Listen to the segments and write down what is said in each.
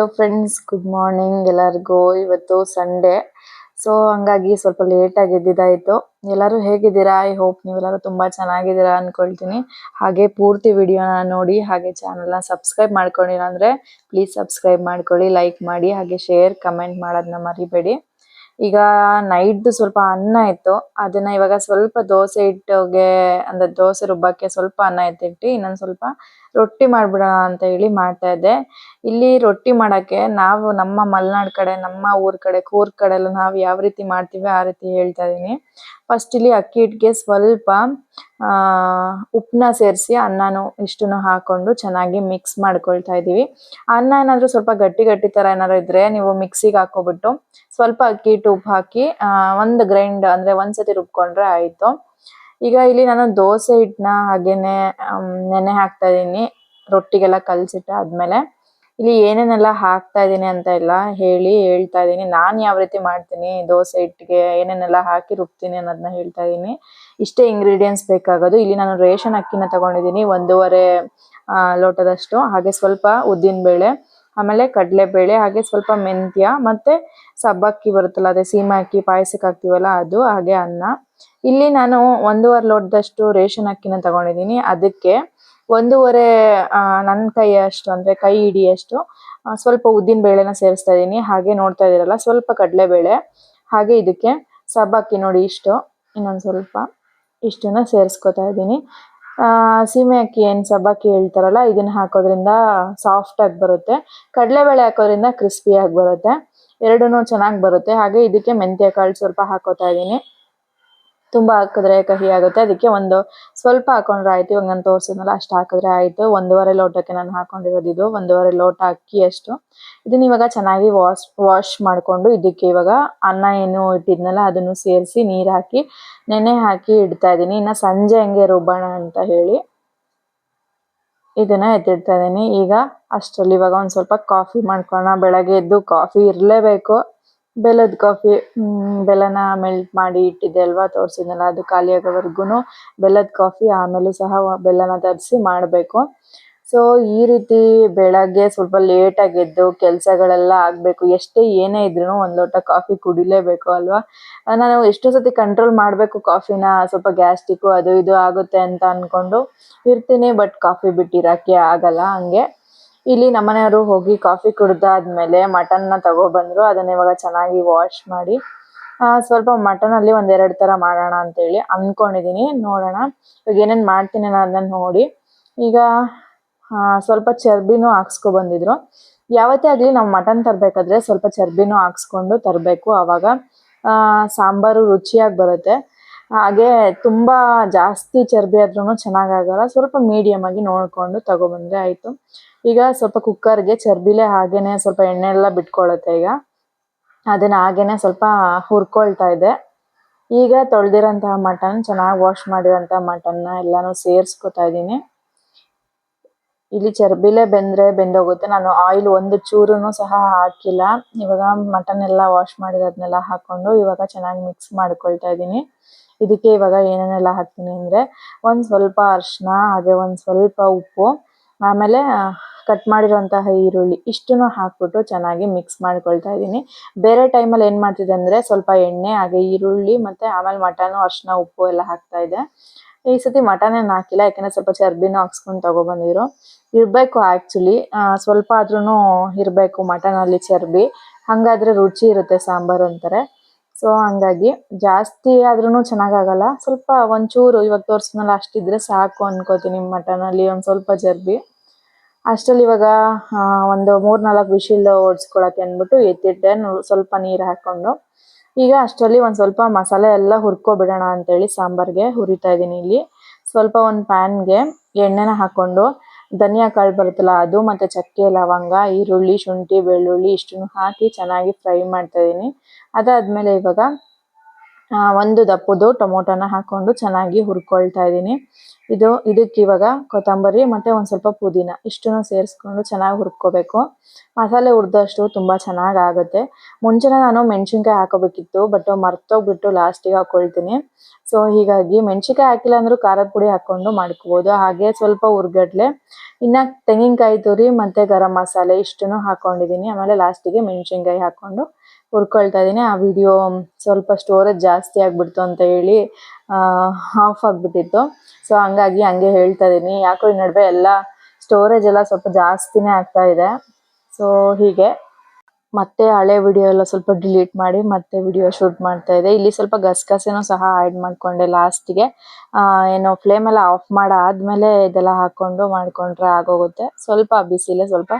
Hello friends good morning ಎಲ್ಲರಿಗೂ. ಇವತ್ತು Sunday so ಹಂಗಾಗಿ ಸ್ವಲ್ಪ ಲೇಟಾಗಿ ಎದ್ದಿದ್ದಾಯಿತು. ಎಲ್ಲರೂ ಹೇಗಿದ್ದೀರಾ? ಐ ಹೋಪ್ ನೀವೆಲ್ಲರೂ ತುಂಬ ಚೆನ್ನಾಗಿದ್ದೀರಾ ಅಂದ್ಕೊಳ್ತೀನಿ ಹಾಗೆ ಪೂರ್ತಿ ವಿಡಿಯೋನ ನೋಡಿ, ಹಾಗೆ ಚಾನಲ್ನ ಸಬ್ಸ್ಕ್ರೈಬ್ ಮಾಡ್ಕೊಂಡಿಲ್ಲ ಅಂದರೆ ಪ್ಲೀಸ್ ಸಬ್ಸ್ಕ್ರೈಬ್ ಮಾಡ್ಕೊಳ್ಳಿ ಲೈಕ್ ಮಾಡಿ, ಹಾಗೆ ಶೇರ್ ಕಮೆಂಟ್ ಮಾಡೋದನ್ನ ಮರಿಬೇಡಿ. ಈಗ ನೈಟ್ದು ಸ್ವಲ್ಪ ಅನ್ನ ಇತ್ತು. ಅದನ್ನ ಇವಾಗ ಸ್ವಲ್ಪ ದೋಸೆ ಹಿಟ್ಟಿಗೆ, ಅಂದರೆ ದೋಸೆ ರುಬ್ಬಕ್ಕೆ ಸ್ವಲ್ಪ ಅನ್ನ ಎತ್ತಿಟ್ಟು, ಇನ್ನೊಂದು ಸ್ವಲ್ಪ ರೊಟ್ಟಿ ಮಾಡ್ಬಿಡೋಣ ಅಂತ ಹೇಳಿ ಮಾಡ್ತಾ ಇದ್ದೆ. ಇಲ್ಲಿ ರೊಟ್ಟಿ ಮಾಡಕ್ಕೆ ನಾವು ನಮ್ಮ ಮಲ್ನಾಡ್ ಕಡೆ, ನಮ್ಮ ಊರ್ ಕಡೆ ಕೂರ್ಗ್ ಕಡೆ ಎಲ್ಲ ನಾವು ಯಾವ ರೀತಿ ಮಾಡ್ತೀವಿ ಆ ರೀತಿ ಹೇಳ್ತಾ ಇದೀನಿ ಫಸ್ಟ್ ಇಲ್ಲಿ ಅಕ್ಕಿ ಹಿಟ್ಟಿಗೆ ಸ್ವಲ್ಪ, ಆ ಉಪ್ಪನ್ನ ಸೇರಿಸಿ ಅನ್ನನು ಇಷ್ಟನ್ನು ಹಾಕೊಂಡು ಚೆನ್ನಾಗಿ ಮಿಕ್ಸ್ ಮಾಡ್ಕೊಳ್ತಾ ಇದೀವಿ ಅನ್ನ ಏನಾದ್ರು ಸ್ವಲ್ಪ ಗಟ್ಟಿ ಗಟ್ಟಿ ತರ ಏನಾದ್ರು ಇದ್ರೆ ನೀವು ಮಿಕ್ಸಿಗೆ ಹಾಕೋಬಿಟ್ಟು ಸ್ವಲ್ಪ ಅಕ್ಕಿ ಹಿಟ್ಟು ಉಪ್ಪು ಹಾಕಿ ಒಂದ್ ಗ್ರೈಂಡ್ ಅಂದ್ರೆ ಒಂದ್ಸತಿ ರುಬ್ಕೊಂಡ್ರೆ ಆಯ್ತು. ಈಗ ಇಲ್ಲಿ ನಾನು ದೋಸೆ ಹಿಟ್ಟನ್ನ ಹಾಗೇನೆ ನೆನೆ ಹಾಕ್ತಾ ಇದ್ದೀನಿ ರೊಟ್ಟಿಗೆಲ್ಲ ಕಲ್ಸಿಟ್ಟು ಆದ್ಮೇಲೆ. ಇಲ್ಲಿ ಏನೇನೆಲ್ಲ ಹಾಕ್ತಾ ಇದ್ದೀನಿ ಅಂತ ಎಲ್ಲ ಹೇಳಿ ಹೇಳ್ತಾ ಇದೀನಿ. ನಾನು ಯಾವ ರೀತಿ ಮಾಡ್ತೀನಿ ದೋಸೆ ಹಿಟ್ಟಿಗೆ, ಏನೇನೆಲ್ಲ ಹಾಕಿ ರುಬ್ತೀನಿ ಅನ್ನೋದನ್ನ ಹೇಳ್ತಾ ಇದೀನಿ. ಇಷ್ಟೇ ಇಂಗ್ರೀಡಿಯೆಂಟ್ಸ್ ಬೇಕಾಗೋದು. ಇಲ್ಲಿ ನಾನು ರೇಷನ್ ಅಕ್ಕಿನ ತಗೊಂಡಿದ್ದೀನಿ ಒಂದೂವರೆ ಲೋಟದಷ್ಟು. ಹಾಗೆ ಸ್ವಲ್ಪ ಉದ್ದಿನ ಬೇಳೆ, ಆಮೇಲೆ ಕಡಲೆಬೇಳೆ, ಹಾಗೆ ಸ್ವಲ್ಪ ಮೆಂತ್ಯ, ಮತ್ತೆ ಸಬ್ಬಕ್ಕಿ ಬರುತ್ತಲ್ಲ, ಅದೇ ಸೀಮೆ ಅಕ್ಕಿ, ಪಾಯಸಕ್ಕೆ ಹಾಕ್ತೀವಲ್ಲ ಅದು, ಹಾಗೆ ಅನ್ನ. ಇಲ್ಲಿ ನಾನು ಒಂದೂವರೆ ಲೋಟದಷ್ಟು ರೇಷನ್ ಅಕ್ಕಿನ ತಗೊಂಡಿದ್ದೀನಿ. ಅದಕ್ಕೆ ಒಂದೂವರೆ ನನ್ನ ಕೈಯಷ್ಟು ಅಂದ್ರೆ ಕೈ ಹಿಡಿಯಷ್ಟು ಸ್ವಲ್ಪ ಉದ್ದಿನ ಬೇಳೆನ ಸೇರಿಸ್ತಾ ಇದ್ದೀನಿ ಹಾಗೆ ನೋಡ್ತಾ ಇದ್ದೀರಲ್ಲ, ಸ್ವಲ್ಪ ಕಡಲೆಬೇಳೆ, ಹಾಗೆ ಇದಕ್ಕೆ ಸಬ್ಬಕ್ಕಿ ನೋಡಿ ಇಷ್ಟು, ಇನ್ನೊಂದು ಸ್ವಲ್ಪ ಇಷ್ಟನ್ನ ಸೇರಿಸ್ಕೊತಾ ಇದ್ದೀನಿ ಸೀಮೆ ಅಕ್ಕಿ ಏನ್ ಸಬ್ಬಕ್ಕಿ ಹೇಳ್ತಾರಲ್ಲ, ಇದನ್ನ ಹಾಕೋದ್ರಿಂದ ಸಾಫ್ಟ್ ಆಗಿ ಬರುತ್ತೆ. ಕಡಲೆಬೇಳೆ ಹಾಕೋದ್ರಿಂದ ಕ್ರಿಸ್ಪಿಯಾಗಿ ಬರುತ್ತೆ. ಎರಡೂ ಚೆನ್ನಾಗಿ ಬರುತ್ತೆ. ಹಾಗೆ ಇದಕ್ಕೆ ಮೆಂತ್ಯ ಕಾಳು ಸ್ವಲ್ಪ ಹಾಕೋತಾ ಇದ್ದೀನಿ ತುಂಬಾ ಹಾಕಿದ್ರೆ ಕಹಿ ಆಗುತ್ತೆ. ಅದಕ್ಕೆ ಒಂದು ಸ್ವಲ್ಪ ಹಾಕೊಂಡ್ರೆ ಆಯ್ತು ಇವಾಗ ನಾನು ತೋರಿಸಿದ್ನಲ್ಲ ಅಷ್ಟು ಹಾಕಿದ್ರೆ ಆಯ್ತು. ಒಂದೂವರೆ ಲೋಟಕ್ಕೆ ನಾನು ಹಾಕೊಂಡಿರೋದು ಇದು. ಒಂದೂವರೆ ಲೋಟ ಅಕ್ಕಿ ಅಷ್ಟು. ಇದನ್ನ ಇವಾಗ ಚೆನ್ನಾಗಿ ವಾಶ್ ವಾಶ್ ಮಾಡ್ಕೊಂಡು ಇದಕ್ಕೆ ಇವಾಗ ಅನ್ನ ಏನು ಇಟ್ಟಿದ್ನಲ್ಲ ಅದನ್ನು ಸೇರಿಸಿ ನೀರು ಹಾಕಿ, ನೆನೆ ಹಾಕಿ ಇಡ್ತಾ ಇದ್ದೀನಿ. ಇನ್ನು ಸಂಜೆ ಹಂಗೆ ರುಬ್ಬೋಣ ಅಂತ ಹೇಳಿ ಇದನ್ನ ಎತ್ತಿಡ್ತಾ ಇದ್ದೀನಿ. ಈಗ ಅಷ್ಟರಲ್ಲಿ ಇವಾಗ ಒಂದು ಸ್ವಲ್ಪ ಕಾಫಿ ಮಾಡ್ಕೊಳ್ಳೋಣ. ಬೆಳಗ್ಗೆ ಎದ್ದು ಕಾಫಿ ಇರ್ಲೇಬೇಕು. ಬೆಲ್ಲದ ಕಾಫಿ ಬೆಲ್ಲನ ಮೆಲ್ಟ್ ಮಾಡಿ ಇಟ್ಟಿದ್ದೆ ಅಲ್ವಾ ತೋರಿಸಿದ್ನಲ್ಲ, ಅದು ಖಾಲಿ ಬೆಲ್ಲದ ಕಾಫಿ ಆಮೇಲೆ ಸಹ ಬೆಲ್ಲನ ತರಿಸಿ ಮಾಡಬೇಕು. ಸೊ ಈ ರೀತಿ ಬೆಳಗ್ಗೆ ಸ್ವಲ್ಪ ಲೇಟ್ ಆಗಿ ಎದ್ದು ಕೆಲ್ಸಗಳೆಲ್ಲ ಆಗ್ಬೇಕು. ಎಷ್ಟೇ ಏನೇ ಇದ್ರೂ ಒಂದು ಲೋಟ ಕಾಫಿ ಕುಡಿಲೇಬೇಕು ಅಲ್ವಾ? ನಾನು ಎಷ್ಟೋ ಸತಿ ಕಂಟ್ರೋಲ್ ಮಾಡಬೇಕು ಕಾಫಿನ, ಸ್ವಲ್ಪ ಗ್ಯಾಸ್ಟ್ರಿಕ್ ಅದು ಇದು ಆಗುತ್ತೆ ಅಂತ ಅಂದ್ಕೊಂಡು ಇರ್ತೀನಿ ಬಟ್ ಕಾಫಿ ಬಿಟ್ಟಿರೋಕ್ಕೆ ಆಗಲ್ಲ ಹಂಗೆ. ಇಲ್ಲಿ ನಮ್ಮನೆಯವರು ಹೋಗಿ ಕಾಫಿ ಕುಡ್ದಾದ್ಮೇಲೆ ಮಟನ್ನ ತಗೊಬಂದ್ರು. ಅದನ್ನ ಇವಾಗ ಚೆನ್ನಾಗಿ ವಾಶ್ ಮಾಡಿ ಆ, ಸ್ವಲ್ಪ ಮಟನ್ ಅಲ್ಲಿ ಒಂದೆರಡು ತರ ಮಾಡೋಣ ಅಂತ ಹೇಳಿ ಅನ್ಕೊಂಡಿದೀನಿ. ನೋಡೋಣ. ಇವಾಗ ಏನೇನ್ ಮಾಡ್ತೀನಿ ಅನ್ನೋದನ್ನ ನೋಡಿ. ಈಗ ಆ, ಸ್ವಲ್ಪ ಚರ್ಬಿನೂ ಹಾಕ್ಸ್ಕೊ ಬಂದಿದ್ರು. ಯಾವತ್ತೇ ಆಗ್ಲಿ ನಾವು ಮಟನ್ ತರ್ಬೇಕಾದ್ರೆ ಸ್ವಲ್ಪ ಚರ್ಬಿನೂ ಹಾಕ್ಸ್ಕೊಂಡು ತರಬೇಕು ಅವಾಗ. ಆ, ಸಾಂಬಾರು ರುಚಿಯಾಗಿ ಬರುತ್ತೆ. ಹಾಗೆ ತುಂಬಾ ಜಾಸ್ತಿ ಚರ್ಬಿ ಆದ್ರೂ ಚೆನ್ನಾಗಾಗಲ್ಲ ಸ್ವಲ್ಪ ಮೀಡಿಯಂ ಆಗಿ ನೋಡ್ಕೊಂಡು ತಗೊಬಂದ್ರೆ ಆಯ್ತು. ಈಗ ಸ್ವಲ್ಪ ಕುಕ್ಕರ್ಗೆ ಚರ್ಬಿಲೆ ಹಾಗೇನೆ ಸ್ವಲ್ಪ ಎಣ್ಣೆ ಎಲ್ಲ ಬಿಟ್ಕೊಳ್ಳುತ್ತೆ ಈಗ. ಅದನ್ನ ಹಾಗೇನೆ ಸ್ವಲ್ಪ ಹುರ್ಕೊಳ್ತಾ ಇದೆ. ಈಗ ತೊಳೆದಿರೋಂತಹ ಮಟನ್ ಚೆನ್ನಾಗಿ ವಾಶ್ ಮಾಡಿರೋಂತಹ ಮಟನ್ನ ಎಲ್ಲಾನು ಸೇರ್ಸ್ಕೊತಾ ಇದ್ದೀನಿ ಇಲ್ಲಿ ಚರ್ಬಿಲೆ ಬೆಂದ್ರೆ ಬೆಂದೋಗುತ್ತೆ. ನಾನು ಆಯಿಲ್ ಒಂದು ಚೂರು ಸಹ ಹಾಕಿಲ್ಲ. ಇವಾಗ ಮಟನ್ ಎಲ್ಲ ವಾಶ್ ಮಾಡಿರೋದನ್ನೆಲ್ಲ ಹಾಕೊಂಡು ಇವಾಗ ಚೆನ್ನಾಗಿ ಮಿಕ್ಸ್ ಮಾಡ್ಕೊಳ್ತಾ ಇದ್ದೀನಿ ಇದಕ್ಕೆ ಇವಾಗ ಏನೇನೆಲ್ಲ ಹಾಕ್ತೀನಿ ಅಂದ್ರೆ ಒಂದ್ ಸ್ವಲ್ಪ ಅರಿಶಿನ ಹಾಗೆ ಒಂದ್ ಸ್ವಲ್ಪ ಉಪ್ಪು. ಆಮೇಲೆ ಕಟ್ ಮಾಡಿರೋಂತಹ ಈರುಳ್ಳಿ ಇಷ್ಟನ್ನು ಹಾಕ್ಬಿಟ್ಟು ಚೆನ್ನಾಗಿ ಮಿಕ್ಸ್ ಮಾಡ್ಕೊಳ್ತಾ ಇದ್ದೀನಿ. ಬೇರೆ ಟೈಮಲ್ಲಿ ಏನು ಮಾಡ್ತಿದ್ದೆ ಅಂದರೆ ಸ್ವಲ್ಪ ಎಣ್ಣೆ, ಹಾಗೆ ಈರುಳ್ಳಿ ಮತ್ತು ಆಮೇಲೆ ಮಟನ್ ಅರಿಶಿನ ಉಪ್ಪು ಎಲ್ಲ ಹಾಕ್ತಾ ಇದ್ದೆ. ಈ ಸತಿ ಏನು ಹಾಕಿಲ್ಲ, ಯಾಕೆಂದರೆ ಸ್ವಲ್ಪ ಚರ್ಬಿನೂ ಹಾಕ್ಸ್ಕೊಂಡು ತೊಗೊಬಂದಿದ್ರು. ಇರಬೇಕು ಆ್ಯಕ್ಚುಲಿ ಸ್ವಲ್ಪ ಆದ್ರೂ ಇರಬೇಕು ಮಟನಲ್ಲಿ ಚರ್ಬಿ. ಹಾಗಾದರೆ ರುಚಿ ಇರುತ್ತೆ ಸಾಂಬಾರು ಅಂತಾರೆ. ಸೊ ಹಂಗಾಗಿ ಜಾಸ್ತಿ ಆದ್ರೂ ಚೆನ್ನಾಗಾಗಲ್ಲ. ಸ್ವಲ್ಪ ಒಂಚೂರು, ಇವಾಗ ತೋರ್ಸಿದ್ನಲ್ಲ ಅಷ್ಟಿದ್ರೆ ಸಾಕು ಅನ್ಕೋತೀನಿ ಮಟನಲ್ಲಿ ಒಂದ್ ಸ್ವಲ್ಪ ಚರ್ಬಿ. ಅಷ್ಟ್ರಲ್ಲಿ ಇವಾಗ ಒಂದು ಮೂರ್ ನಾಲ್ಕು ವಿಶಿಲ್ ಓಡಿಸ್ಕೊಳಕ್ಕೆ ಅಂದ್ಬಿಟ್ಟು ಎತ್ತಿಟ್ಟೆ ಸ್ವಲ್ಪ ನೀರು ಹಾಕೊಂಡು ಈಗ ಅಷ್ಟರಲ್ಲಿ ಒಂದು ಸ್ವಲ್ಪ ಮಸಾಲೆ ಎಲ್ಲ ಹುರ್ಕೊಬಿಡೋಣ ಅಂತೇಳಿ ಸಾಂಬಾರ್ಗೆ ಹುರಿತಾ ಇದೀನಿ ಇಲ್ಲಿ. ಸ್ವಲ್ಪ ಒಂದು ಪ್ಯಾನ್ಗೆ ಎಣ್ಣೆನ ಹಾಕೊಂಡು ಧನಿಯಾ ಕಾಳು ಬರುತ್ತಲ್ಲ ಅದು ಮತ್ತೆ ಚಕ್ಕೆ, ಲವಂಗ, ಈರುಳ್ಳಿ, ಶುಂಠಿ, ಬೆಳ್ಳುಳ್ಳಿ ಇಷ್ಟನ್ನು ಹಾಕಿ ಚೆನ್ನಾಗಿ ಫ್ರೈ ಮಾಡ್ತಾ ಇದೀನಿ ಅದಾದ್ಮೇಲೆ ಇವಾಗ ಒಂದು ದಪ್ಪದು ಟೊಮೊಟೊನ ಹಾಕೊಂಡು ಚೆನ್ನಾಗಿ ಹುರ್ಕೊಳ್ತಾ ಇದ್ದೀನಿ. ಇದು ಇದಕ್ಕೆ ಇವಾಗ ಕೊತ್ತಂಬರಿ ಮತ್ತೆ ಒಂದ್ ಸ್ವಲ್ಪ ಪುದೀನ ಇಷ್ಟನ್ನು ಸೇರಿಸ್ಕೊಂಡು ಚೆನ್ನಾಗಿ ಹುರ್ಕೋಬೇಕು. ಮಸಾಲೆ ಹುರಿದಷ್ಟು ತುಂಬಾ ಚೆನ್ನಾಗಿ ಆಗುತ್ತೆ. ಮುಂಚೆನೆ ನಾನು ಮೆಣಸಿನ್ಕಾಯಿ ಹಾಕೋಬೇಕಿತ್ತು ಬಟ್ ಮರ್ತೋಗ್ಬಿಟ್ಟು ಲಾಸ್ಟಿಗೆ ಹಾಕೊಳ್ತೀನಿ. ಸೊ ಹೀಗಾಗಿ ಮೆಣಸಿನ್ಕಾಯಿ ಹಾಕಿಲ್ಲ ಅಂದ್ರೂ ಖಾರದ ಪುಡಿ ಹಾಕೊಂಡು ಮಾಡ್ಕೋಬಹುದು ಹಾಗೆ ಸ್ವಲ್ಪ ಹುರ್ಗಡ್ಲೆ, ಇನ್ನ ತೆಂಗಿನಕಾಯಿ ತುರಿ ಮತ್ತೆ ಗರಂ ಮಸಾಲೆ ಇಷ್ಟನ್ನು ಹಾಕೊಂಡಿದೀನಿ ಆಮೇಲೆ ಲಾಸ್ಟಿಗೆ ಮೆಣಸಿನ್ಕಾಯಿ ಹಾಕೊಂಡು ಹುರ್ಕೊಳ್ತಾ ಇದ್ದೀನಿ. ಆ ವಿಡಿಯೋ ಸ್ವಲ್ಪ ಸ್ಟೋರೇಜ್ ಜಾಸ್ತಿ ಆಗ್ಬಿಡ್ತು ಅಂತ ಹೇಳಿ ಆಫ್ ಆಗ್ಬಿಟ್ಟಿತ್ತು. ಸೊ ಹಂಗಾಗಿ ಹಂಗೆ ಹೇಳ್ತಾ ಇದೀನಿ ಯಾಕೋ ಈ ನಡುವೆ ಎಲ್ಲ ಸ್ಟೋರೇಜ್ ಎಲ್ಲ ಸ್ವಲ್ಪ ಜಾಸ್ತಿನೇ ಆಗ್ತಾ ಇದೆ. ಸೊ ಹೀಗೆ. ಮತ್ತೆ ಹಳೆ ವಿಡಿಯೋ ಎಲ್ಲ ಸ್ವಲ್ಪ ಡಿಲೀಟ್ ಮಾಡಿ ಮತ್ತೆ ವಿಡಿಯೋ ಶೂಟ್ ಮಾಡ್ತಾ ಇದೆ. ಇಲ್ಲಿ ಸ್ವಲ್ಪ ಗಸಗಸೆನೂ ಸಹ ಆ್ಯಡ್ ಮಾಡ್ಕೊಂಡೆ ಲಾಸ್ಟಿಗೆ ಏನು ಫ್ಲೇಮ್ ಎಲ್ಲ ಆಫ್ ಮಾಡಾದ್ಮೇಲೆ ಇದೆಲ್ಲ ಹಾಕೊಂಡು ಮಾಡ್ಕೊಂಡ್ರೆ ಆಗೋಗುತ್ತೆ. ಸ್ವಲ್ಪ ಬಿಸಿಲೇ ಸ್ವಲ್ಪ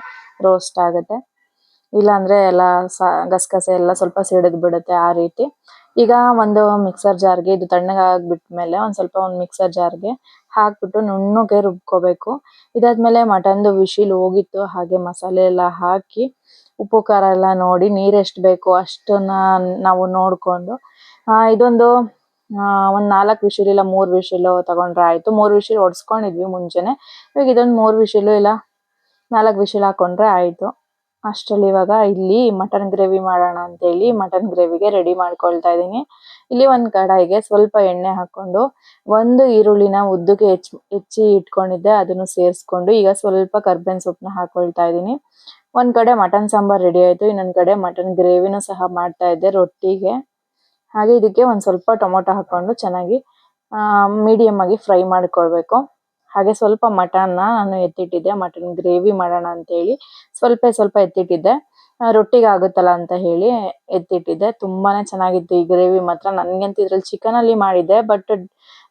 ರೋಸ್ಟ್ ಆಗುತ್ತೆ. ಇಲ್ಲಾಂದರೆ ಎಲ್ಲ ಸ, ಗಸಗಸೆ ಎಲ್ಲ ಸ್ವಲ್ಪ ಸಿಡಿದು ಬಿಡುತ್ತೆ ಆ ರೀತಿ. ಈಗ ಒಂದು ಮಿಕ್ಸರ್ ಜಾರ್ಗೆ ಇದು ತಣ್ಣಗಾಗ್ಬಿಟ್ಮೇಲೆ ಒಂದ್ ಸ್ವಲ್ಪ ಒಂದು ಮಿಕ್ಸರ್ ಜಾರ್ಗೆ ಹಾಕ್ಬಿಟ್ಟು ನುಣ್ಣಗೆ ರುಬ್ಕೋಬೇಕು. ಇದಾದ್ಮೇಲೆ ಮಟನ್ದು ವಿಶಿಲ್ ಹೋಗಿತ್ತು, ಹಾಗೆ ಮಸಾಲೆ ಎಲ್ಲ ಹಾಕಿ ಉಪ್ಪು ಖಾರ ಎಲ್ಲ ನೋಡಿ ನೀರ್ ಎಷ್ಟು ಬೇಕು ಅಷ್ಟನ್ನ ನಾವು ನೋಡ್ಕೊಂಡು ಇದೊಂದು ಒಂದು ನಾಲ್ಕು ನಾಲ್ಕ್ ವಿಶಿಲ್ ಇಲ್ಲ ಮೂರು ವಿಶಿಲ್ ತಗೊಂಡ್ರೆ ಆಯ್ತು. ಮೂರು ವಿಶಿಲ್ ಹೊಡ್ಸ್ಕೊಂಡಿದ್ವಿ ಮುಂಚೆನೆ. ಇವಾಗ ಇದೊಂದು ಮೂರು ವಿಶಿಲ್ ಇಲ್ಲ ನಾಲ್ಕು ವಿಶಿಲ್ ಹಾಕೊಂಡ್ರೆ ಆಯ್ತು. ಅಷ್ಟ್ರಲ್ಲಿ ಇವಾಗ ಇಲ್ಲಿ ಮಟನ್ ಗ್ರೇವಿ ಮಾಡೋಣ ಅಂತ ಹೇಳಿ ಮಟನ್ ಗ್ರೇವಿಗೆ ರೆಡಿ ಮಾಡ್ಕೊಳ್ತಾ ಇದೀನಿ ಇಲ್ಲಿ ಒಂದ್ ಕಡಾಯಿಗೆ ಸ್ವಲ್ಪ ಎಣ್ಣೆ ಹಾಕೊಂಡು ಒಂದು ಈರುಳ್ಳಿನ ಉದ್ದಕ್ಕೆ ಹೆಚ್ಚ್ ಹೆಚ್ಚಿ ಇಟ್ಕೊಂಡಿದ್ದೆ, ಅದನ್ನು ಸೇರಿಸ್ಕೊಂಡು ಈಗ ಸ್ವಲ್ಪ ಕರ್ಬೇವಿನ ಸೊಪ್ಪನ್ನ ಹಾಕೊಳ್ತಾ ಇದ್ದೀನಿ. ಒಂದ್ ಕಡೆ ಮಟನ್ ಸಾಂಬಾರ್ ರೆಡಿ ಆಯ್ತು, ಇನ್ನೊಂದು ಕಡೆ ಮಟನ್ ಗ್ರೇವಿನೂ ಸಹ ಮಾಡ್ತಾ ಇದ್ದೆ ರೊಟ್ಟಿಗೆ. ಹಾಗೆ ಇದಕ್ಕೆ ಒಂದ್ ಸ್ವಲ್ಪ ಟೊಮೊಟೊ ಹಾಕೊಂಡು ಚೆನ್ನಾಗಿ ಮೀಡಿಯಂ ಆಗಿ ಫ್ರೈ ಮಾಡ್ಕೊಳ್ಬೇಕು. ಹಾಗೆ ಸ್ವಲ್ಪ ಮಟನ್ನ ನಾನು ಎತ್ತಿಟ್ಟಿದ್ದೆ. ಮಟನ್ ಗ್ರೇವಿ ಮಾಡೋಣ ಅಂತ ಹೇಳಿ ಸ್ವಲ್ಪ ಸ್ವಲ್ಪ ಎತ್ತಿಟ್ಟಿದ್ದೆ. ರೊಟ್ಟಿಗೆ ಆಗುತ್ತಲ್ಲ ಅಂತ ಹೇಳಿ ಎತ್ತಿಟ್ಟಿದ್ದೆ. ತುಂಬಾನೇ ಚೆನ್ನಾಗಿತ್ತು ಈ ಗ್ರೇವಿ ಮಾತ್ರ. ನನಗಂತೂ ಇದ್ರಲ್ಲಿ ಚಿಕನ್ ಅಲ್ಲಿ ಮಾಡಿದ್ದೆ, ಬಟ್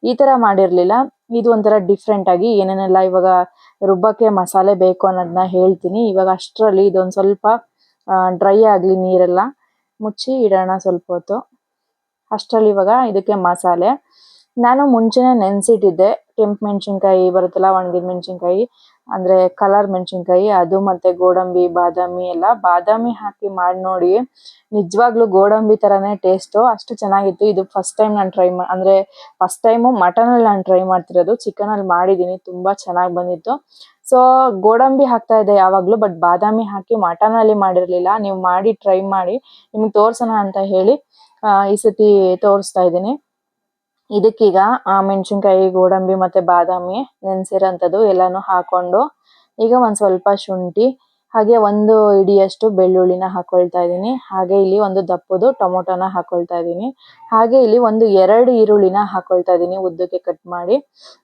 ಈ ತರ ಮಾಡಿರ್ಲಿಲ್ಲ. ಇದು ಒಂಥರ ಡಿಫ್ರೆಂಟ್ ಆಗಿ ಏನೇನೆಲ್ಲ ಇವಾಗ ರುಬ್ಬಕ್ಕೆ ಮಸಾಲೆ ಬೇಕು ಅನ್ನೋದನ್ನ ಹೇಳ್ತೀನಿ. ಇವಾಗ ಅಷ್ಟರಲ್ಲಿ ಇದೊಂದು ಸ್ವಲ್ಪ ಡ್ರೈ ಆಗ್ಲಿ ನೀರೆಲ್ಲ ಮುಚ್ಚಿ ಇಡೋಣ ಸ್ವಲ್ಪ ಹೊತ್ತು. ಅಷ್ಟರಲ್ಲಿ ಇವಾಗ ಇದಕ್ಕೆ ಮಸಾಲೆ. ನಾನು ಮುಂಚೆನೆ ನೆನ್ಸಿಟ್ಟಿದ್ದೆ, ಕೆಂಪು ಮೆಣಸಿನ್ಕಾಯಿ ಬರುತ್ತಲ್ಲ, ಒಣಗಿದ ಮೆಣಸಿನ್ಕಾಯಿ, ಅಂದ್ರೆ ಕಲರ್ ಮೆಣಸಿನ್ಕಾಯಿ, ಅದು ಮತ್ತೆ ಗೋಡಂಬಿ, ಬಾದಾಮಿ ಎಲ್ಲ ಬಾದಾಮಿ ಹಾಕಿ ಮಾಡಿ ನೋಡಿ, ನಿಜವಾಗ್ಲೂ ಗೋಡಂಬಿ ತರಾನೇ ಟೇಸ್ಟ್ ಅಷ್ಟು ಚೆನ್ನಾಗಿತ್ತು. ಇದು ಫಸ್ಟ್ ಟೈಮ್ ನಾನು ಟ್ರೈ ಅಂದ್ರೆ ಫಸ್ಟ್ ಟೈಮು ಮಟನ್ ಅಲ್ಲಿ ನಾನು ಟ್ರೈ ಮಾಡ್ತಿರೋದು ಚಿಕನ್ ಅಲ್ಲಿ ಮಾಡಿದೀನಿ, ತುಂಬಾ ಚೆನ್ನಾಗಿ ಬಂದಿತ್ತು. ಸೊ ಗೋಡಂಬಿ ಹಾಕ್ತಾ ಇದ್ದೆ ಯಾವಾಗ್ಲೂ ಬಟ್ ಬಾದಾಮಿ ಹಾಕಿ ಮಟನ್ ಅಲ್ಲಿ ಮಾಡಿರ್ಲಿಲ್ಲ. ನೀವು ಮಾಡಿ ಟ್ರೈ ಮಾಡಿ, ನಿಮ್ಗೆ ತೋರ್ಸೋಣ ಅಂತ ಹೇಳಿ ಈ ಸತಿ ತೋರಿಸ್ತಾ ಇದ್ದೀನಿ. ಇದಕ್ಕೀಗ ಆ, ಮೆಣಸಿನ್ಕಾಯಿ ಗೋಡಂಬಿ ಮತ್ತೆ ಬಾದಾಮಿ ನೆನೆಸಿರೋಂಥದ್ದು ಎಲ್ಲಾನು ಹಾಕೊಂಡು ಈಗ ಒಂದು ಸ್ವಲ್ಪ ಶುಂಠಿ ಹಾಗೆ ಒಂದು ಇಡಿಯಷ್ಟು ಬೆಳ್ಳುಳ್ಳಿನ ಹಾಕ್ಕೊಳ್ತಾ ಇದ್ದೀನಿ. ಹಾಗೆ ಇಲ್ಲಿ ಒಂದು ದಪ್ಪದು ಟೊಮೊಟೊನ ಹಾಕ್ಕೊಳ್ತಾ ಇದೀನಿ ಹಾಗೆ ಇಲ್ಲಿ ಒಂದು ಎರಡು ಈರುಳ್ಳಿನ ಹಾಕ್ಕೊಳ್ತಾ ಇದ್ದೀನಿ ಉದ್ದಕ್ಕೆ ಕಟ್ ಮಾಡಿ.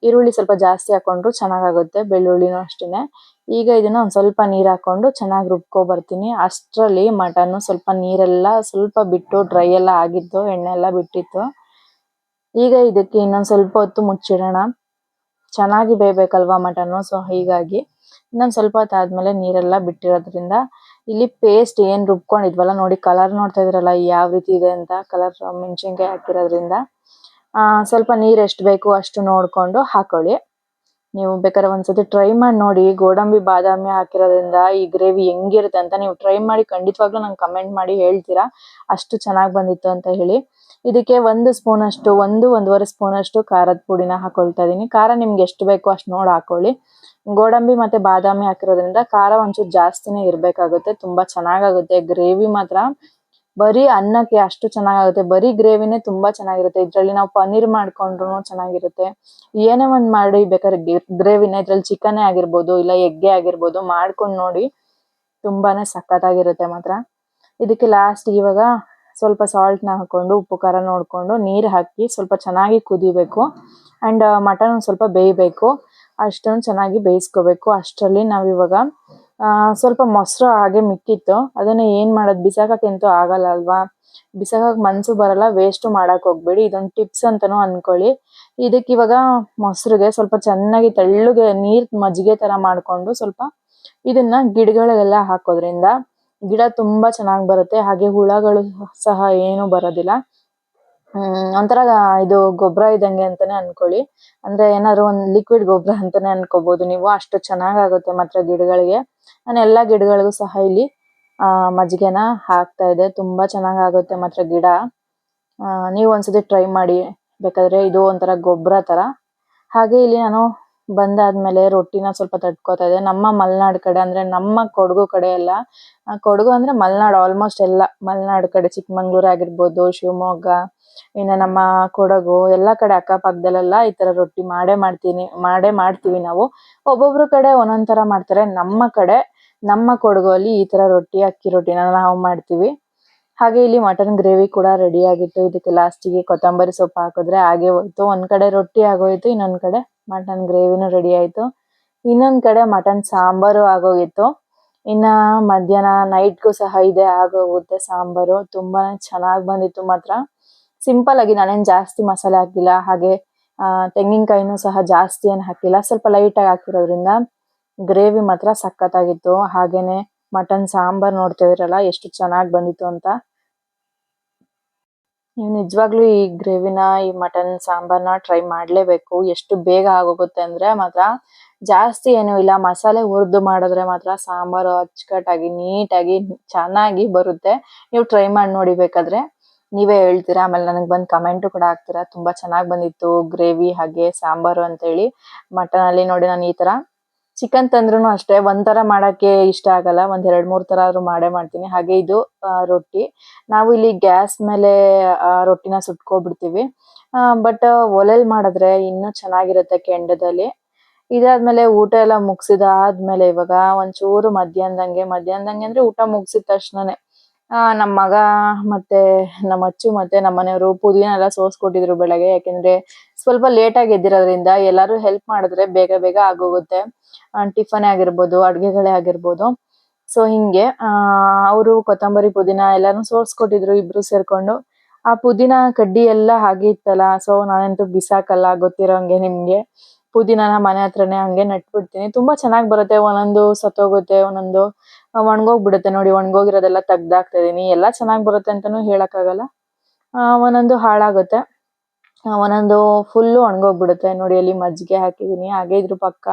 ಈರುಳ್ಳಿ ಸ್ವಲ್ಪ ಜಾಸ್ತಿ ಹಾಕೊಂಡ್ರು ಚೆನ್ನಾಗಾಗುತ್ತೆ ಬೆಳ್ಳುಳ್ಳಿನೂ ಅಷ್ಟೇ ಈಗ ಇದನ್ನ ಒಂದು ಸ್ವಲ್ಪ ನೀರು ಹಾಕೊಂಡು ಚೆನ್ನಾಗಿ ರುಬ್ಕೊ ಬರ್ತೀನಿ. ಅಷ್ಟರಲ್ಲಿ ಮಟನ್ ಸ್ವಲ್ಪ ನೀರೆಲ್ಲ ಸ್ವಲ್ಪ ಬಿಟ್ಟು ಡ್ರೈ ಎಲ್ಲ ಆಗಿತ್ತು ಎಣ್ಣೆ ಎಲ್ಲ ಬಿಟ್ಟಿತ್ತು. ಈಗ ಇದಕ್ಕೆ ಇನ್ನೊಂದು ಸ್ವಲ್ಪ ಹೊತ್ತು ಮುಚ್ಚಿಡೋಣ. ಚೆನ್ನಾಗಿ ಬೇಯ್ಬೇಕಲ್ವಾ ಮಟನ್ ಸೊ ಹೀಗಾಗಿ ಇನ್ನೊಂದು ಸ್ವಲ್ಪ ಹೊತ್ತು ಆದಮೇಲೆ ನೀರೆಲ್ಲ ಬಿಟ್ಟಿರೋದ್ರಿಂದ ಇಲ್ಲಿ ಪೇಸ್ಟ್ ಏನು ರುಬ್ಕೊಂಡಿದ್ವಲ್ಲ ನೋಡಿ ಕಲರ್ ನೋಡ್ತಾ ಇದ್ರಲ್ಲ ಯಾವ ರೀತಿ ಇದೆ ಅಂತ ಕಲರ್ ಮೆಣಸಿನ್ಕಾಯಿ ಹಾಕಿರೋದ್ರಿಂದ ಸ್ವಲ್ಪ ನೀರು ಎಷ್ಟು ಬೇಕು ಅಷ್ಟು ನೋಡ್ಕೊಂಡು ಹಾಕೊಳ್ಳಿ. ನೀವು ಬೇಕಾದ್ರೆ ಒಂದ್ಸತಿ ಟ್ರೈ ಮಾಡಿ ನೋಡಿ, ಗೋಡಂಬಿ ಬಾದಾಮಿ ಹಾಕಿರೋದ್ರಿಂದ ಈ ಗ್ರೇವಿ ಹೆಂಗಿರುತ್ತೆ ಅಂತ ನೀವು ಟ್ರೈ ಮಾಡಿ ಖಂಡಿತವಾಗ್ಲೂ ನಂಗೆ ಕಮೆಂಟ್ ಮಾಡಿ ಹೇಳ್ತೀರಾ. ಅಷ್ಟು ಚೆನ್ನಾಗಿ ಬಂದಿತ್ತು ಅಂತ ಹೇಳಿ. ಇದಕ್ಕೆ ಒಂದು ಸ್ಪೂನ್ ಅಷ್ಟು, ಒಂದು, ಒಂದೂವರೆ ಸ್ಪೂನ್ ಅಷ್ಟು ಖಾರದ ಪುಡಿನ ಹಾಕೊಳ್ತಾ ಇದೀನಿ. ಖಾರ ನಿಮ್ಗೆ ಎಷ್ಟು ಬೇಕೋ ಅಷ್ಟು ನೋಡಿ ಹಾಕೊಳ್ಳಿ. ಗೋಡಂಬಿ ಮತ್ತೆ ಬಾದಾಮಿ ಹಾಕಿರೋದ್ರಿಂದ ಖಾರ ಒಂಚೂರು ಜಾಸ್ತಿನೇ ಇರಬೇಕಾಗುತ್ತೆ. ತುಂಬಾ ಚೆನ್ನಾಗಾಗುತ್ತೆ. ಗ್ರೇವಿ ಮಾತ್ರ ಬರೀ ಅನ್ನಕ್ಕೆ ಅಷ್ಟು ಚೆನ್ನಾಗಾಗುತ್ತೆ. ಬರೀ ಗ್ರೇವಿನೇ ತುಂಬಾ ಚೆನ್ನಾಗಿರುತ್ತೆ. ಇದರಲ್ಲಿ ನಾವು ಪನ್ನೀರ್ ಮಾಡ್ಕೊಂಡ್ರು ಚೆನ್ನಾಗಿರುತ್ತೆ. ಏನೇ ಒಂದು ಮಾಡಿ ಬೇಕಾದ್ರೆ ಗ್ರೇವಿನ ಇದ್ರಲ್ಲಿ ಚಿಕನ್ನೇ ಆಗಿರ್ಬೋದು ಇಲ್ಲ ಎಗ್ಗೆ ಆಗಿರ್ಬೋದು ಮಾಡ್ಕೊಂಡು ನೋಡಿ ತುಂಬಾನೇ ಸಖತ್ತಾಗಿರುತ್ತೆ ಮಾತ್ರ. ಇದಕ್ಕೆ ಲಾಸ್ಟ್ ಇವಾಗ ಸ್ವಲ್ಪ ಸಾಲ್ಟ್ನ ಹಾಕೊಂಡು, ಉಪ್ಪು, ಖಾರ ನೋಡ್ಕೊಂಡು ನೀರು ಹಾಕಿ ಸ್ವಲ್ಪ ಚೆನ್ನಾಗಿ ಕುದಿಬೇಕು. ಅಂಡ್ ಮಟನ್ ಒಂದ್ ಸ್ವಲ್ಪ ಬೇಯಬೇಕು. ಅಷ್ಟೊಂದು ಚೆನ್ನಾಗಿ ಬೇಯಿಸ್ಕೋಬೇಕು. ಅಷ್ಟರಲ್ಲಿ ನಾವು ಇವಾಗ ಸ್ವಲ್ಪ ಮೊಸರು ಹಾಗೆ ಮಿಕ್ಕಿತ್ತು. ಅದನ್ನ ಏನು ಮಾಡೋದು ಬಿಸಾಕಕ್ಕಂತೂ ಆಗಲ್ಲ ಅಲ್ವಾ? ಬಿಸಾಕಕ್ಕೆ ಮನ್ಸು ಬರಲ್ಲ ವೇಸ್ಟ್ ಮಾಡಕ್ ಹೋಗ್ಬೇಡಿ. ಇದೊಂದು ಟಿಪ್ಸ್ ಅಂತಲೂ ಅನ್ಕೊಳ್ಳಿ. ಇದಕ್ಕೆ ಇವಾಗ ಮೊಸರಿಗೆ ಸ್ವಲ್ಪ ಚೆನ್ನಾಗಿ ತೆಳ್ಳಗೆ, ನೀರು ಮಜ್ಜಿಗೆ ತರ ಮಾಡ್ಕೊಂಡು ಸ್ವಲ್ಪ ಇದನ್ನ ಗಿಡಗಳಿಗೆಲ್ಲ ಹಾಕೋದ್ರಿಂದ ಗಿಡ ತುಂಬಾ ಚೆನ್ನಾಗಿ ಬರುತ್ತೆ. ಹಾಗೆ ಹುಳಗಳು ಸಹ ಏನು ಬರೋದಿಲ್ಲ. ಹ್ಮ್, ಒಂಥರ ಇದು ಗೊಬ್ಬರ ಇದ್ದಂಗೆ ಅಂತಾನೆ ಅನ್ಕೊಳ್ಳಿ. ಅಂದ್ರೆ ಏನಾದ್ರು ಒಂದ್ ಲಿಕ್ವಿಡ್ ಗೊಬ್ಬರ ಅಂತಾನೆ ಅನ್ಕೋಬಹುದು ನೀವು. ಅಷ್ಟು ಚೆನ್ನಾಗಾಗುತ್ತೆ ಮಾತ್ರ ಗಿಡಗಳಿಗೆ. ನಾನು ಎಲ್ಲಾ ಗಿಡಗಳಿಗೂ ಸಹ ಇಲ್ಲಿ, ಆ, ಮಜ್ಜಿಗೆನ ಹಾಕ್ತಾ ಇದೆ ತುಂಬಾ ಚೆನ್ನಾಗಾಗುತ್ತೆ ಮಾತ್ರ ಗಿಡ. ನೀವು ಒಂದ್ಸತಿ ಟ್ರೈ ಮಾಡಿ. ಬೇಕಾದ್ರೆ ಇದು ಒಂಥರ ಗೊಬ್ಬರ ತರ. ಹಾಗೆ ಇಲ್ಲಿ ನಾನು ಬಂದಾದ್ಮೇಲೆ ರೊಟ್ಟಿನ ಸ್ವಲ್ಪ ತಟ್ಕೋತಾ ಇದೆ ನಮ್ಮ ಮಲ್ನಾಡ್ ಕಡೆ ಅಂದ್ರೆ ನಮ್ಮ ಕೊಡಗು ಕಡೆ ಎಲ್ಲ ಕೊಡಗು ಅಂದ್ರೆ ಮಲ್ನಾಡ್ ಆಲ್ಮೋಸ್ಟ್ ಎಲ್ಲ. ಮಲ್ನಾಡ್ ಕಡೆ ಚಿಕ್ಕಮಂಗ್ಳೂರ್ ಆಗಿರ್ಬೋದು, ಶಿವಮೊಗ್ಗ, ಇನ್ನ ನಮ್ಮ ಕೊಡಗು, ಎಲ್ಲಾ ಕಡೆ ಅಕ್ಕಪಕ್ಕದಲ್ಲೆಲ್ಲ ಈ ತರ ರೊಟ್ಟಿ ಮಾಡೇ ಮಾಡ್ತೀನಿ, ಮಾಡೇ ಮಾಡ್ತೀವಿ ನಾವು. ಒಬ್ಬೊಬ್ರು ಕಡೆ ಒಂದೊಂದ್ ತರ ಮಾಡ್ತಾರೆ. ನಮ್ಮ ಕಡೆ, ನಮ್ಮ ಕೊಡಗು ಅಲ್ಲಿ ಈ ತರ ರೊಟ್ಟಿ, ಅಕ್ಕಿ ರೊಟ್ಟಿನ ನಾವು ಮಾಡ್ತೀವಿ. ಹಾಗೆ ಇಲ್ಲಿ ಮಟನ್ ಗ್ರೇವಿ ಕೂಡ ರೆಡಿ ಆಗಿತ್ತು. ಇದಕ್ಕೆ ಲಾಸ್ಟಿಗೆ ಕೊತ್ತಂಬರಿ ಸೊಪ್ಪು ಹಾಕಿದ್ರೆ ಹಾಗೆ ಹೋಯ್ತು. ಒಂದ್ ಕಡೆ ರೊಟ್ಟಿ ಆಗೋಯ್ತು, ಇನ್ನೊಂದ್ ಕಡೆ ಮಟನ್ ಗ್ರೇವಿನೂ ರೆಡಿ ಆಯಿತು. ಇನ್ನೊಂದು ಕಡೆ ಮಟನ್ ಸಾಂಬಾರು ಆಗೋಗಿತ್ತು. ಇನ್ನು ಮಧ್ಯಾಹ್ನ ನೈಟ್ಗೂ ಸಹ ಇದೆ ಆಗೋಗುತ್ತೆ ಸಾಂಬಾರು. ತುಂಬಾ ಚೆನ್ನಾಗಿ ಬಂದಿತ್ತು ಮಾತ್ರ. ಸಿಂಪಲ್ ಆಗಿ ನಾನೇನು ಜಾಸ್ತಿ ಮಸಾಲೆ ಹಾಕಿಲ್ಲ. ಹಾಗೆ ತೆಂಗಿನಕಾಯಿನೂ ಸಹ ಜಾಸ್ತಿ ಏನು ಹಾಕಿಲ್ಲ. ಸ್ವಲ್ಪ ಲೈಟಾಗಿ ಹಾಕಿರೋದ್ರಿಂದ ಗ್ರೇವಿ ಮಾತ್ರ ಸಖತ್ತಾಗಿತ್ತು. ಹಾಗೇನೆ ಮಟನ್ ಸಾಂಬಾರ್ ನೋಡ್ತಾ ಇದ್ರಲ್ಲ ಎಷ್ಟು ಚೆನ್ನಾಗಿ ಬಂದಿತ್ತು ಅಂತ. ನೀವು ನಿಜವಾಗ್ಲೂ ಈ ಗ್ರೇವಿನ, ಈ ಮಟನ್, ಸಾಂಬಾರ್ನ ಟ್ರೈ ಮಾಡ್ಲೇಬೇಕು. ಎಷ್ಟು ಬೇಗ ಆಗೋಗುತ್ತೆ ಅಂದ್ರೆ ಮಾತ್ರ ಜಾಸ್ತಿ ಏನು ಇಲ್ಲ. ಮಸಾಲೆ ಹುರಿದು ಮಾಡಿದ್ರೆ ಮಾತ್ರ ಸಾಂಬಾರು ಅಚ್ಚುಕಟ್ಟಾಗಿ, ನೀಟಾಗಿ, ಚೆನ್ನಾಗಿ ಬರುತ್ತೆ. ನೀವು ಟ್ರೈ ಮಾಡಿ ನೋಡಿ ಬೇಕಾದ್ರೆ. ನೀವೇ ಹೇಳ್ತೀರಾ? ಆಮೇಲೆ ನನಗೆ ಬಂದು ಕಮೆಂಟು ಕೂಡ ಹಾಕ್ತೀರಾ? ತುಂಬಾ ಚೆನ್ನಾಗಿ ಬಂದಿತ್ತು ಗ್ರೇವಿ ಹಾಗೆ ಸಾಂಬಾರು ಅಂತ ಹೇಳಿ ಮಟನ್ ಅಲ್ಲಿ ನೋಡಿ ನಾನು ಈ ತರ ಚಿಕನ್ ತಂದ್ರುನು ಅಷ್ಟೇ, ಒಂಥರ ಮಾಡಕ್ಕೆ ಇಷ್ಟ ಆಗಲ್ಲ ಒಂದ್ ಎರಡ್ ಮೂರ್ ತರ ಆದ್ರೂ ಮಾಡೇ ಮಾಡ್ತೀನಿ. ಹಾಗೆ ಇದು ರೊಟ್ಟಿ. ನಾವು ಇಲ್ಲಿ ಗ್ಯಾಸ್ ಮೇಲೆ ರೊಟ್ಟಿನ ಸುಟ್ಕೊಬಿಡ್ತೀವಿ. ಬಟ್ ಒಲೆಲ್ ಮಾಡಿದ್ರೆ ಇನ್ನೂ ಚೆನ್ನಾಗಿರುತ್ತೆ ಕೆಂಡದಲ್ಲಿ. ಇದಾದ್ಮೇಲೆ ಊಟ ಎಲ್ಲ ಮುಗಿಸಿದಾದ್ಮೇಲೆ ಇವಾಗ ಒಂಚೂರು ಮಧ್ಯಾಹ್ನದಂಗೆ ಮಧ್ಯಾಹ್ನದಂಗೆ ಅಂದ್ರೆ ಊಟ ಮುಗಿಸಿದ ತಕ್ಷಣನೇ. ಆ, ನಮ್ ಮಗ ಮತ್ತೆ ನಮ್ಮ ಅಚ್ಚು ಮತ್ತೆ ನಮ್ಮ ಮನೆಯವರು ಪುದೀನ ಎಲ್ಲ ಸೋಸ್ಕೊಟ್ಟಿದ್ರು ಬೆಳಗ್ಗೆ. ಯಾಕೆಂದ್ರೆ ಸ್ವಲ್ಪ ಲೇಟ್ ಆಗಿ ಎದ್ದಿರೋದ್ರಿಂದ ಎಲ್ಲಾರು ಹೆಲ್ಪ್ ಮಾಡಿದ್ರೆ ಬೇಗ ಬೇಗ ಆಗೋಗುತ್ತೆ. ಟಿಫನ್ ಆಗಿರ್ಬೋದು, ಅಡ್ಗೆಗಳೇ ಆಗಿರ್ಬೋದು. ಸೊ ಹಿಂಗೆ, ಆ, ಅವರು ಕೊತ್ತಂಬರಿ ಪುದೀನ ಎಲ್ಲಾನು ಸೋಸ್ಕೊಟ್ಟಿದ್ರು ಇಬ್ರು ಸೇರ್ಕೊಂಡು. ಆ ಪುದೀನ ಕಡ್ಡಿ ಎಲ್ಲ ಹಾಗೆ ಇತ್ತಲ್ಲ ಸೊ ನಾನಂತೂ ಬಿಸಾಕಲ್ಲ ಗೊತ್ತಿರೋಂಗೆ ನಿಮ್ಗೆ. ಪುದೀನಾನ ಮನೆ ಹತ್ರನೇ ಹಂಗೆ ನಟ್ಬಿಡ್ತೀನಿ. ತುಂಬಾ ಚೆನ್ನಾಗಿ ಬರುತ್ತೆ, ಒಂದೊಂದು ಸತ್ತೋಗುತ್ತೆ ಒಂದೊಂದು ಒಣಗೋಗ್ಬಿಡುತ್ತೆ ನೋಡಿ, ಒಣಗೋಗಿರೋದೆಲ್ಲ ತೆಗ್ದಾಕ್ತಾ ಇದೀನಿ ಎಲ್ಲ ಚೆನ್ನಾಗ್ ಬರುತ್ತೆ ಅಂತಾನೂ ಹೇಳಕ್ಕಾಗಲ್ಲ. ಒಂದೊಂದು ಹಾಳಾಗುತ್ತೆ. ಒಂದೊಂದು ಫುಲ್ಲು ಒಣಗೋಗ್ಬಿಡುತ್ತೆ. ನೋಡಿ, ಅಲ್ಲಿ ಮಜ್ಜಿಗೆ ಹಾಕಿದೀನಿ. ಹಾಗೆ ಇದ್ರ ಪಕ್ಕ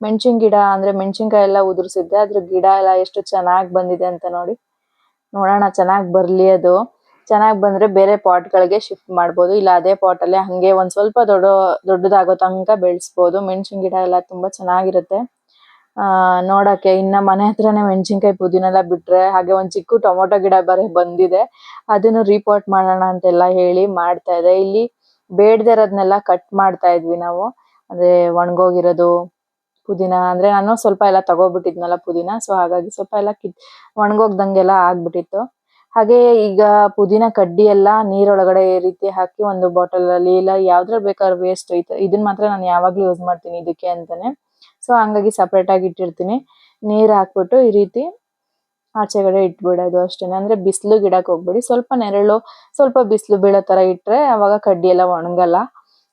ಮೆಣಸಿನ ಗಿಡ, ಅಂದ್ರೆ ಮೆಣಸಿನ್ಕಾಯಿ ಎಲ್ಲ ಉದುರ್ಸಿದ್ದೆ. ಅದ್ರ ಗಿಡ ಎಲ್ಲ ಎಷ್ಟು ಚೆನ್ನಾಗ್ ಬಂದಿದೆ ಅಂತ ನೋಡಿ. ನೋಡೋಣ, ಚೆನ್ನಾಗ್ ಬರ್ಲಿ ಅದು. ಚೆನ್ನಾಗ್ ಬಂದ್ರೆ ಬೇರೆ ಪಾಟ್ ಗಳಿಗೆ ಶಿಫ್ಟ್ ಮಾಡ್ಬೋದು. ಇಲ್ಲ, ಅದೇ ಪಾಟ್ ಅಲ್ಲಿ ಹಂಗೆ ಒಂದ್ ಸ್ವಲ್ಪ ದೊಡ್ಡ, ದೊಡ್ಡದಾಗೋ ತನಕ ಬೆಳೆಸ್ಬೋದು. ಮೆಣಸಿನ ಗಿಡ ಎಲ್ಲ ತುಂಬಾ ಚೆನ್ನಾಗಿರುತ್ತೆ. ಆ ನೋಡಕ್ಕೆ ಇನ್ನ ಮನೆ ಹತ್ರನೇ ಮೆಣಸಿನ್ಕಾಯಿ ಪುದೀನ ಎಲ್ಲ ಬಿಟ್ರೆ ಹಾಗೆ ಒಂದ್ ಚಿಕ್ಕ ಟೊಮೊಟೊ ಗಿಡ ಬರೀ, ಬಂದಿದೆ. ಅದನ್ನು ರಿಪೋರ್ಟ್ ಮಾಡೋಣ ಅಂತೆಲ್ಲ ಹೇಳಿ ಮಾಡ್ತಾ ಇದೆ. ಇಲ್ಲಿ ಬೇಡದೇ ಇರೋದ್ನೆಲ್ಲ ಕಟ್ ಮಾಡ್ತಾ ಇದ್ವಿ ನಾವು. ಅಂದ್ರೆ ಒಣಗೋಗಿರೋದು ಪುದೀನ. ಅಂದ್ರೆ ನಾನು ಸ್ವಲ್ಪ ಎಲ್ಲ ತಗೋಬಿಟ್ಟಿದ್ನಲ್ಲ ಪುದೀನ, ಸೊ ಹಾಗಾಗಿ ಸ್ವಲ್ಪ ಎಲ್ಲ ಕಿತ್, ಒಣಗೋಗ್ದಂಗೆಲ್ಲ ಆಗ್ಬಿಟ್ಟಿತ್ತು. ಹಾಗೆ ಈಗ ಪುದೀನ ಕಡ್ಡಿ ಎಲ್ಲ ನೀರೊಳಗಡೆ ಈ ರೀತಿ ಹಾಕಿ ಒಂದು ಬಾಟಲ್ ಅಲ್ಲಿ ಇಲ್ಲ, ಯಾವ್ದ್ರಲ್ಲಿ ಬೇಕಾದ್ರೂ ವೇಸ್ಟ್ ಐತೆ. ಇದನ್ನ ಮಾತ್ರ ನಾನು ಯಾವಾಗ್ಲೂ ಯೂಸ್ ಮಾಡ್ತೀನಿ ಇದಕ್ಕೆ ಅಂತಾನೆ. ಸೊ ಹಂಗಾಗಿ ಸಪ್ರೇಟ್ ಆಗಿ ಇಟ್ಟಿರ್ತೀನಿ. ನೀರು ಹಾಕ್ಬಿಟ್ಟು ಈ ರೀತಿ ಆಚೆಗಡೆ ಇಟ್ಬಿಡೋದು ಅಷ್ಟೇ ಅಂದರೆ ಬಿಸಿಲು ಗಿಡಕ್ಕೆ ಹೋಗ್ಬಿಡಿ. ಸ್ವಲ್ಪ ನೆರಳು, ಸ್ವಲ್ಪ ಬಿಸಿಲು ಬೀಳೋ ಥರ ಇಟ್ರೆ ಅವಾಗ ಕಡ್ಡಿ ಎಲ್ಲ ಒಣಗಲ್ಲ.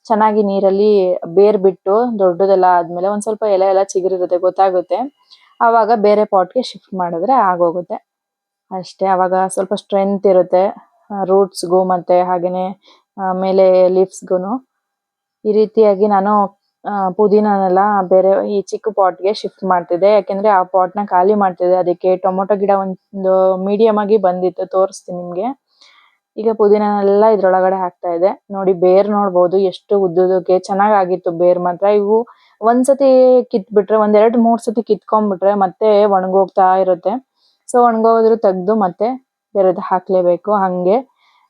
ಚೆನ್ನಾಗಿ ನೀರಲ್ಲಿ ಬೇರ್ ಬಿಟ್ಟು ದೊಡ್ಡದೆಲ್ಲ ಆದಮೇಲೆ ಒಂದು ಸ್ವಲ್ಪ ಎಲೆ ಎಲ್ಲ ಚಿಗುರಿರುತ್ತೆ, ಗೊತ್ತಾಗುತ್ತೆ. ಆವಾಗ ಬೇರೆ ಪಾಟ್ಗೆ ಶಿಫ್ಟ್ ಮಾಡಿದ್ರೆ ಆಗೋಗುತ್ತೆ. ಅಷ್ಟೇ ಆವಾಗ ಸ್ವಲ್ಪ ಸ್ಟ್ರೆಂತ್ ಇರುತ್ತೆ. ರೂಟ್ಸ್ಗೂ ಮತ್ತೆ ಹಾಗೇನೆ ಮೇಲೆ ಲೀಫ್ಸ್ಗೂ ಈ ರೀತಿಯಾಗಿ ನಾನು ಆ, ಪುದೀನನೆಲ್ಲ ಬೇರೆ ಈ ಚಿಕ್ಕ ಪಾಟ್ಗೆ ಶಿಫ್ಟ್ ಮಾಡ್ತಿದ್ದೆ ಯಾಕೆಂದ್ರೆ ಆ ಪಾಟ್ನ ಖಾಲಿ ಮಾಡ್ತಿದ್ದೆ ಅದಕ್ಕೆ ಟೊಮೊಟೊ ಗಿಡ ಒಂದು ಮೀಡಿಯಂ ಆಗಿ ಬಂದಿತ್ತು. ತೋರಿಸ್ತೀನಿ ನಿಮ್ಗೆ. ಈಗ ಪುದೀನನೆಲ್ಲ ಇದ್ರೊಳಗಡೆ ಹಾಕ್ತಾ ಇದೆ. ನೋಡಿ ಬೇರ್ ನೋಡ್ಬೋದು. ಎಷ್ಟು ಉದ್ದುದ್ದಕ್ಕೆ ಚೆನ್ನಾಗಿ ಆಗಿತ್ತು ಬೇರ್ ಮಾತ್ರ. ಇವು ಒಂದ್ಸತಿ ಕಿತ್ಬಿಟ್ರೆ ಒಂದ್ ಎರಡ್ ಮೂರ್ ಸತಿ ಕಿತ್ಕೊಂಡ್ಬಿಟ್ರೆ ಮತ್ತೆ ಒಣಗೋಗ್ತಾ ಇರುತ್ತೆ. ಸೊ ಒಣಗೋದ್ರು ತೆಗ್ದು ಮತ್ತೆ ಬೇರೆದ್ ಹಾಕ್ಲೇಬೇಕು. ಹಂಗೆ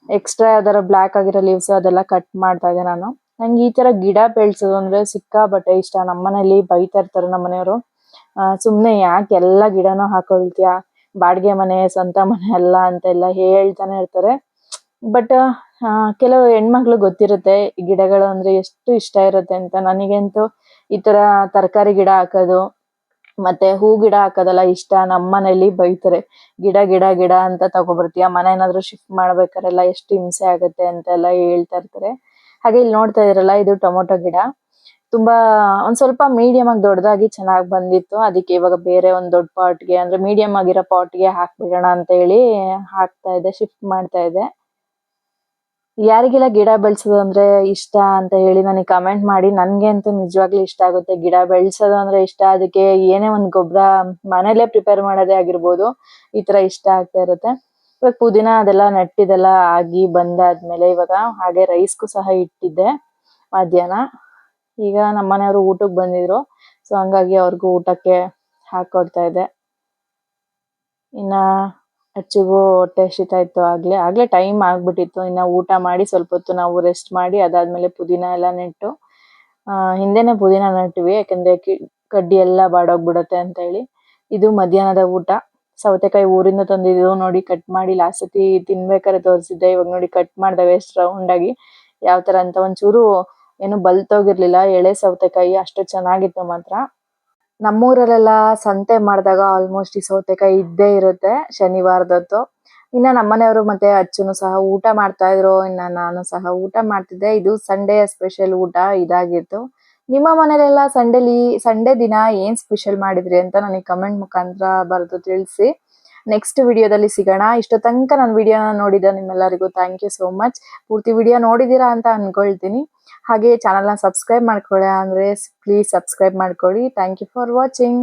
ಎಕ್ಸ್ಟ್ರಾ ಯಾವ್ದಾರ ಬ್ಲಾಕ್ ಆಗಿರೋ ಲೀವ್ಸ್ ಅದೆಲ್ಲ ಕಟ್ ಮಾಡ್ತಾ ಇದ್ದೆ ನಾನು. ನಂಗೆ ಈ ತರ ಗಿಡ ಬೆಳ್ಸೋದು ಅಂದ್ರೆ ಸಿಕ್ಕಾಪಟ್ಟೆ ಇಷ್ಟ. ನಮ್ಮನೇಲಿ ಬೈತಾ ಇರ್ತಾರೆ ನಮ್ಮನೆಯವರು. ಆ, ಸುಮ್ನೆ ಯಾಕೆ ಎಲ್ಲಾ ಗಿಡನೂ ಹಾಕೊಳ್ತೀಯ? ಬಾಡಿಗೆ ಮನೆ ಸ್ವಂತ ಮನೆ ಅಲ್ಲ ಅಂತೆಲ್ಲ ಹೇಳ್ತಾನೆ ಇರ್ತಾರೆ. ಬಟ್ ಕೆಲವು ಹೆಣ್ಮಕ್ಳು ಗೊತ್ತಿರುತ್ತೆ ಗಿಡಗಳು ಅಂದ್ರೆ ಎಷ್ಟು ಇಷ್ಟ ಇರುತ್ತೆ ಅಂತ. ನನಗಂತೂ ಈ ತರ ತರಕಾರಿ ಗಿಡ ಹಾಕೋದು ಮತ್ತೆ ಹೂ ಗಿಡ ಹಾಕೋದೆಲ್ಲ ಇಷ್ಟ. ನಮ್ಮನೇಲಿ ಬೈತಾರೆ ಗಿಡ ಗಿಡ ಗಿಡ ಅಂತ ತಗೊಬರ್ತೀಯ? ಮನೆ ಏನಾದ್ರು ಶಿಫ್ಟ್ ಮಾಡ್ಬೇಕಾರೆಲ್ಲ ಎಷ್ಟು ಹಿಂಸೆ ಆಗುತ್ತೆ ಅಂತೆಲ್ಲ ಹೇಳ್ತಾ ಇರ್ತಾರೆ. ಹಾಗೆ ಇಲ್ಲಿ ನೋಡ್ತಾ ಇದೀರಲ್ಲ, ಇದು ಟೊಮೊಟೊ ಗಿಡ. ತುಂಬಾ, ಒಂದ್ ಸ್ವಲ್ಪ ಮೀಡಿಯಂ ಆಗಿ ದೊಡ್ಡದಾಗಿ ಚೆನ್ನಾಗಿ ಬಂದಿತ್ತು. ಅದಕ್ಕೆ ಇವಾಗ ಬೇರೆ ಒಂದ್ ದೊಡ್ಡ ಪಾಟ್ಗೆ ಅಂದ್ರೆ ಮೀಡಿಯಂ ಆಗಿರೋ ಪಾಟ್ಗೆ ಹಾಕ್ಬಿಡೋಣ ಅಂತ ಹೇಳಿ ಹಾಕ್ತಾ ಇದೆ ಶಿಫ್ಟ್ ಮಾಡ್ತಾ ಇದೆ. ಯಾರಿಗೆಲ್ಲ ಗಿಡ ಬೆಳೆಸೋದು ಅಂದ್ರೆ ಇಷ್ಟ ಅಂತ ಹೇಳಿ ನನಗೆ ಕಮೆಂಟ್ ಮಾಡಿ. ನನ್ಗೆ ಅಂತೂ ನಿಜವಾಗ್ಲೂ ಇಷ್ಟ ಆಗುತ್ತೆ. ಗಿಡ ಬೆಳೆಸೋದು ಅಂದ್ರೆ ಇಷ್ಟ. ಅದಕ್ಕೆ ಏನೇ ಒಂದು ಗೊಬ್ಬರ ಮನೇಲೆ ಪ್ರಿಪೇರ್ ಮಾಡೋದೇ ಆಗಿರ್ಬೋದು, ಈ ತರ ಇಷ್ಟ ಆಗ್ತಾ ಇರುತ್ತೆ. ಇವಾಗ ಪುದೀನ ಅದೆಲ್ಲ ನೆಟ್ಟಿದೆಲ್ಲ ಆಗಿ ಬಂದಾದ್ಮೇಲೆ ಇವಾಗ ಹಾಗೆ ರೈಸ್ಗೂ ಸಹ ಇಟ್ಟಿದ್ದೆ ಮಧ್ಯಾಹ್ನ. ಈಗ ನಮ್ಮನೆಯವರು ಊಟಕ್ಕೆ ಬಂದಿದ್ರು. ಸೊ ಹಂಗಾಗಿ ಅವ್ರಿಗೂ ಊಟಕ್ಕೆ ಹಾಕೊಡ್ತಾ ಇದ್ದೆ. ಇನ್ನ ಅಚ್ಚಿಗೂ ಹೊಟ್ಟೆ ಹಸಿತಾ ಇತ್ತು ಆಗ್ಲೇ. ಆಗ್ಲೇ ಟೈಮ್ ಆಗ್ಬಿಟ್ಟಿತ್ತು. ಇನ್ನ ಊಟ ಮಾಡಿ ಸ್ವಲ್ಪ ಹೊತ್ತು ನಾವು ರೆಸ್ಟ್ ಮಾಡಿ ಅದಾದ್ಮೇಲೆ ಪುದೀನ ಎಲ್ಲ ನೆಟ್ಟು, ಆ, ಹಿಂದೆನೆ ಪುದೀನ ನೆಟ್ಟಿವಿ. ಯಾಕಂದ್ರೆ ಕಡ್ಡಿ ಎಲ್ಲ ಬಾಡೋಗ್ಬಿಡತ್ತೆ ಅಂತ ಹೇಳಿ ಇದು ಮಧ್ಯಾಹ್ನದ ಊಟ. ಸೌತೆಕಾಯಿ ಊರಿಂದ ತಂದಿದ್ದು ನೋಡಿ ಕಟ್ ಮಾಡಿ ಲಾಸ್ಟ್ ಸತಿ ತಿನ್ಬೇಕಾದ್ರೆ ತೋರಿಸಿದ್ದೆ. ಇವಾಗ ನೋಡಿ ಕಟ್ ಮಾಡ್ದವೆ ಎಷ್ಟು ರೌಂಡ್ ಆಗಿ. ಯಾವ ತರ ಅಂತ ಒಂಚೂರು ಏನು ಬಲ್ತೋಗಿರ್ಲಿಲ್ಲ. ಎಳೆ ಸೌತೆಕಾಯಿ ಅಷ್ಟು ಚೆನ್ನಾಗಿತ್ತು ಮಾತ್ರ. ನಮ್ಮೂರಲ್ಲೆಲ್ಲ ಸಂತೆ ಮಾಡಿದಾಗ ಆಲ್ಮೋಸ್ಟ್ ಈ ಸೌತೆಕಾಯಿ ಇದ್ದೇ ಇರುತ್ತೆ ಶನಿವಾರದೊತ್ತು. ಇನ್ನ ನಮ್ಮನೆಯವರು ಮತ್ತೆ ಅಚ್ಚುನು ಸಹ ಊಟ ಮಾಡ್ತಾ ಇದ್ರು. ಇನ್ನ ನಾನು ಸಹ ಊಟ ಮಾಡ್ತಿದ್ದೆ. ಇದು ಸಂಡೇ ಸ್ಪೆಷಲ್ ಊಟ ಇದಾಗಿತ್ತು. ನಿಮ್ಮ ಮನೇಲೆಲ್ಲ ಸಂಡೇಲಿ, ಸಂಡೇ ದಿನ ಏನ್ ಸ್ಪೆಷಲ್ ಮಾಡಿದ್ರಿ ಅಂತ ನನಗೆ ಕಮೆಂಟ್ ಮುಖಾಂತರ ಬರೆದು ತಿಳಿಸಿ. ನೆಕ್ಸ್ಟ್ ವಿಡಿಯೋದಲ್ಲಿ ಸಿಗೋಣ. ಇಷ್ಟು ತನಕ ನನ್ನ ವಿಡಿಯೋನ ನೋಡಿದ ನಿಮ್ಮೆಲ್ಲರಿಗೂ ಥ್ಯಾಂಕ್ ಯು ಸೋ ಮಚ್ ಪೂರ್ತಿ ವಿಡಿಯೋ ನೋಡಿದ್ದೀರಾ ಅಂತ ಅನ್ಕೊಳ್ತೀನಿ. ಹಾಗೆ ಚಾನಲ್ನ ಸಬ್ಸ್ಕ್ರೈಬ್ ಮಾಡ್ಕೊಳ್ಳಿ ಅಂದ್ರೆ ಪ್ಲೀಸ್ ಸಬ್ಸ್ಕ್ರೈಬ್ ಮಾಡ್ಕೊಳ್ಳಿ. Thank you for watching